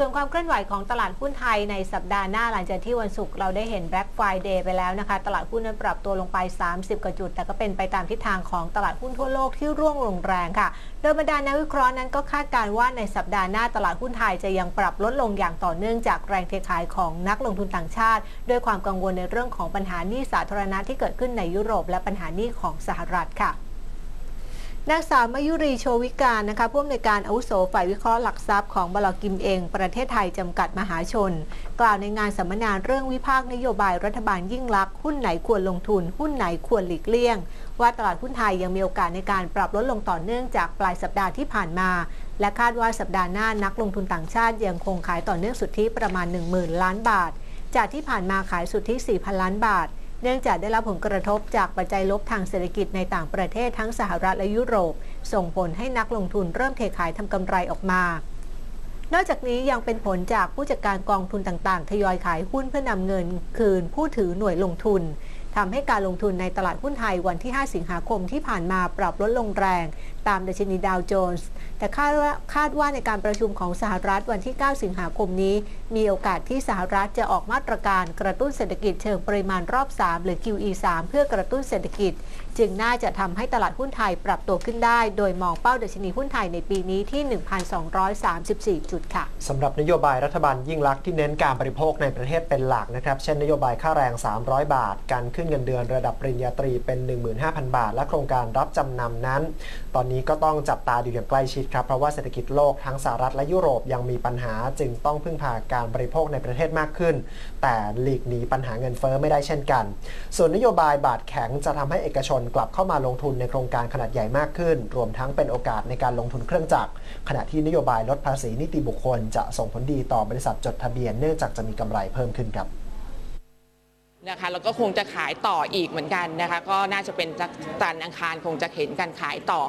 ส่วนความเคลื่อนไหวของตลาดหุ้นไทยในสัปดาห์หน้าหลังจากที่วันศุกร์เราได้เห็น Black Friday ไปแล้วนะคะ ตลาดหุ้นนั้นปรับตัวลงไป 30กว่าจุด แต่ก็เป็นไปตามทิศทางของตลาดหุ้นทั่วโลกที่ร่วงลงแรงค่ะ โดยบรรดานักวิเคราะห์นั้นก็คาดการณ์ว่าในสัปดาห์หน้าตลาดหุ้นไทยจะยังปรับลดลงอย่างต่อเนื่องจากแรงเทขายของนักลงทุนต่างชาติ ด้วยความกังวลในเรื่องของปัญหาหนี้สาธารณะที่เกิดขึ้นในยุโรป และปัญหาหนี้ของสหรัฐค่ะ นางสาวมายุรีโชวิการนะคะผู้อำนวยการอาวุโสฝ่ายวิเคราะห์หลักทรัพย์ของบลกิมเอง ประเทศไทยจำกัดมหาชน กล่าวในงานสัมมนาเรื่องวิพากษ์นโยบายรัฐบาลยิ่งลักษณ์หุ้นไหนควรลงทุน หุ้นไหนควรหลีกเลี่ยง ว่าตลาดหุ้นไทยยังมีโอกาสในการปรับลดลงต่อเนื่องจากปลายสัปดาห์ที่ผ่านมา และคาดว่าสัปดาห์หน้านักลงทุนต่างชาติยังคงขายต่อเนื่องสุทธิประมาณ 10,000 ล้านบาท จากที่ผ่านมาขายสุทธิ 4,000 ล้านบาท เนื่องจากได้รับผลกระทบจากปัจจัยลบทางเศรษฐกิจในต่างประเทศทั้งสหรัฐและยุโรป ส่งผลให้นักลงทุนเริ่มเทขายทำกำไรออกมา นอกจากนี้ยังเป็นผลจากผู้จัดการกองทุนต่างๆ ทยอยขายหุ้นเพื่อนำเงินคืนผู้ถือหน่วยลงทุน ทำให้การลงทุนในตลาดหุ้นไทยวันที่ 5 สิงหาคมที่ผ่านมาปรับลดลงแรง ตามดัชนีดาวโจนส์ แต่คาดว่าคาดว่าในการประชุมของสหรัฐวันที่ 9 สิงหาคมนี้ มีโอกาสที่สหรัฐจะออกมาตรการกระตุ้นเศรษฐกิจเชิงปริมาณรอบ 3 หรือ QE 3 เพื่อกระตุ้นเศรษฐกิจ จึงน่าจะทำให้ตลาดหุ้นไทยปรับตัวขึ้นได้ โดยมองเป้าดัชนีหุ้นไทยในปีนี้ที่ 1,234 จุดค่ะสำหรับนโยบายรัฐบาลยิ่งลักษณ์ที่เน้นการบริโภคในประเทศเป็นหลักนะครับ เช่นนโยบายค่าแรง 300 บาท การขึ้นเงินเดือนระดับปริญญาตรีเป็น 15,000 บาท และโครงการรับจำนำนั้น ตอนนี้ก็ต้องจับตาดูอย่างใกล้ชิดครับเพราะว่าเศรษฐกิจโลกทั้งสหรัฐและยุโรปยังมีปัญหาจึงต้องพึ่งพาการบริโภคในประเทศมากขึ้น แต่หลีกหนีปัญหาเงินเฟ้อไม่ได้เช่นกัน ส่วนนโยบายบาทแข็งจะทำให้เอกชนกลับเข้ามาลงทุนในโครงการขนาดใหญ่มากขึ้น รวมทั้งเป็นโอกาสในการลงทุนเครื่องจักรขณะที่นโยบายลดภาษีนิติบุคคล จะส่งผลดีต่อบริษัทจดทะเบียนเนื่องจากจะมีกำไรเพิ่มขึ้นครับ นะคะแล้วก็คงจะขายต่ออีกเหมือนกันนะคะก็น่าจะเป็นจันทร์อังคารคงจะเห็นการขายต่อ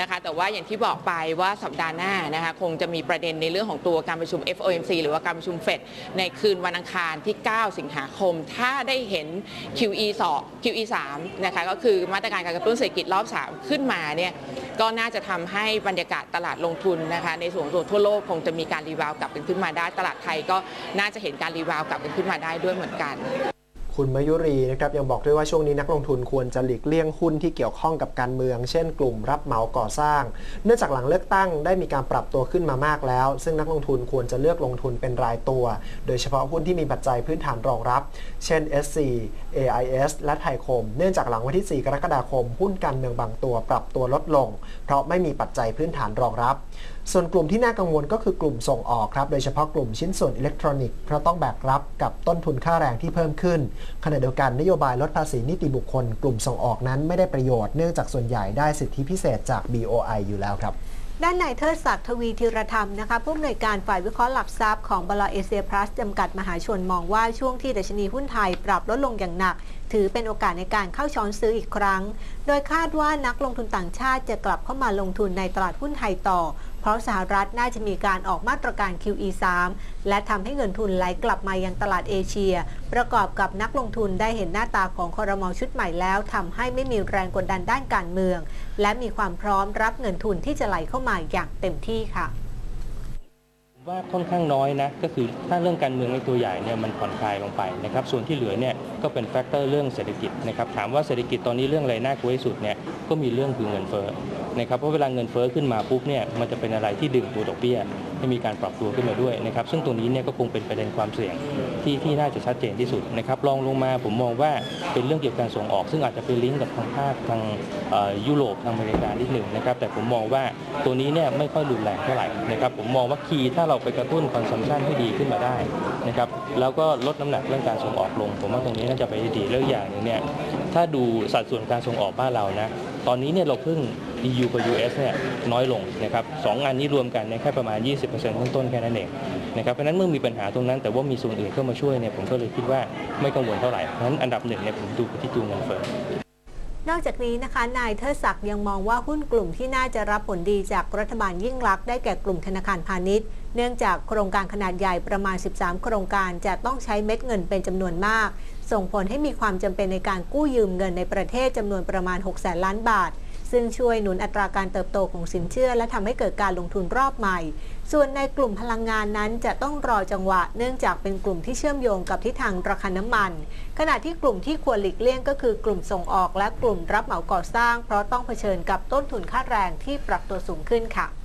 นะคะแต่ว่าอย่างที่บอกไปว่าสัปดาห์หน้านะคะคงจะมีประเด็นในเรื่องของตัวการประชุม FOMC หรือว่าการประชุมเฟดในคืนวันอังคารที่ 9 สิงหาคม ถ้าได้เห็น QE 2 QE 3นะคะก็คือมาตรการการกระตุ้นเศรษฐกิจรอบ 3 ขึ้นมาเนี่ยก็น่าจะทำให้บรรยากาศตลาดลงทุนนะคะในส่วนของทั่วโลกคงจะมีการรีบาวกลับกันขึ้นมาได้ ตลาดไทยก็น่าจะเห็นการรีบาวกลับกันขึ้นมาได้ด้วยเหมือนกัน คุณมยุรีนะครับยังบอกด้วยว่าช่วงนี้นักลงทุนควรจะหลีกเลี่ยงหุ้นที่เกี่ยวข้องกับการเมือง เช่นกลุ่มรับเหมาก่อสร้าง เนื่องจากหลังเลือกตั้งได้มีการปรับตัวขึ้นมามากแล้ว ซึ่งนักลงทุนควรจะเลือกลงทุนเป็นรายตัว โดยเฉพาะหุ้นที่มีปัจจัยพื้นฐานรองรับ เช่น SC AIS และไทยคม เนื่องจากหลังวันที่ 4 กรกฎาคม หุ้นการเมืองบางตัวปรับตัวลดลง เพราะไม่มีปัจจัยพื้นฐานรองรับส่วนกลุ่มที่น่ากังวลก็คือกลุ่มส่งออกครับ โดยเฉพาะกลุ่มชิ้นส่วนอิเล็กทรอนิกส์เพราะต้องแบกรับกับต้นทุนค่าแรงที่เพิ่มขึ้นขณะเดียวกันนโยบายลดภาษีนิติบุคคล กลุ่มส่งออกนั้นไม่ได้ประโยชน์เนื่องจากส่วนใหญ่ได้สิทธิพิเศษจาก BOI อยู่แล้วครับด้านนายเทิดศักดิ์ทวีธีรธรรมนะคะผู้อำนวยการฝ่ายวิเคราะห์หลักทรัพย์ของบลเอเชียพลัสจำกัดมหาชนมองว่าช่วงที่ดัชนีหุ้นไทยปรับลดลงอย่างหนัก ถือเป็นโอกาสในการเข้าช้อนซื้ออีกครั้ง โดยคาดว่านักลงทุนต่างชาติจะกลับเข้ามาลงทุนในตลาดหุ้นไทยต่อ เพราะสหรัฐน่าจะมีการออกมาตรการ QE 3และทำให้เงินทุนไหลกลับมายังตลาดเอเชีย ประกอบกับนักลงทุนได้เห็นหน้าตาของคอรมอชุดใหม่แล้วทำให้ไม่มีแรงกดดันด้านการเมือง และมีความพร้อมรับเงินทุนที่จะไหลเข้ามาอย่างเต็มที่ค่ะว่าค่อนข้างน้อยนะก็คือถ้าเรื่องการเมืองในตัวใหญ่เนี่ยมันผ่อนคลายลงไปนะครับส่วนที่เหลือเนี่ยก็เป็นแฟกเตอร์เรื่องเศรษฐกิจนะครับถามว่าเศรษฐกิจตอนนี้เรื่องอะไรน่ากลัวที่สุดเนี่ยก็มีเรื่องคือเงินเฟ้อนะครับเพราะเวลาเงินเฟ้อขึ้นมาปุ๊บเนี่ยมันจะเป็นอะไรที่ดึงตัวดอกเบี้ยให้มีการปรับตัวขึ้นมาด้วยนะครับซึ่งตรงนี้เนี่ยก็คงเป็นประเด็นความเสี่ยงที่ที่น่าจะชัดเจนที่สุดนะครับรองลงมาผมมองว่าเป็นเรื่องเกี่ยวกับการส่งออก ซึ่งอาจจะไปลิงก์กับทางภาคทางยุโรปทางอเมริกานิดหนึ่งนะครับแต่ผมมองว่าตัวนี้เนี่ยไม่ค่อยรุนแรงเท่าไหร่นะครับผมมองว่าคีย์ถ้าเราไปกระตุ้นคอนซัมชันให้ดีขึ้นมาได้นะครับแล้วก็ลดน้ำหนักเรื่องการส่งออกลง ผมว่าตรงนี้น่าจะไปดีเรื่องอย่างหนึงเนี่ยถ้าดูสัดส่วนการส่งออกบ้านเรานะตอนนี้เนี่ยเราเพิ่ง EU กับ US เนี่ยน้อยลงนะครับสองงานนี้รวมกันเนี่ยแค่ประมาณ 20%ต้นต้นแค่นั้นเองนะครับเพราะนั้นเมื่อมีปัญหาตรงนั้น แต่ว่ามีส่วนอื่นเข้ามาช่วยเนี่ยผมก็เลยคิดว่าไม่กังวลเท่าไหร่เพราะนั้นอันดับหนึ่งเนี่ยผมดูไปที่ตัวเงินเฟ้อนอกจากนี้นะคะ นายเทิดศักดิ์ยังมองว่าหุ้นกลุ่มที่น่าจะรับผลดีจากรัฐบาลยิ่งลักษณ์ได้แก่กลุ่มธนาคารพาณิชย์ เนื่องจากโครงการขนาดใหญ่ประมาณ 13 โครงการจะต้องใช้เม็ดเงินเป็นจำนวนมาก ส่งผลให้มีความจำเป็นในการกู้ยืมเงินในประเทศจำนวนประมาณ 6 แสนล้านบาท ซึ่งช่วยหนุนอัตราการเติบโตของสินเชื่อ และทำให้เกิดการลงทุนรอบใหม่ ส่วนในกลุ่มพลังงานนั้นจะต้องรอจังหวะ เนื่องจากเป็นกลุ่มที่เชื่อมโยงกับทิศทางราคาน้ำมัน ขณะที่กลุ่มที่ควรหลีกเลี่ยงก็คือกลุ่มส่งออกและกลุ่มรับเหมาก่อสร้าง เพราะต้องเผชิญกับต้นทุนค่าแรงที่ปรับตัวสูงขึ้นค่ะ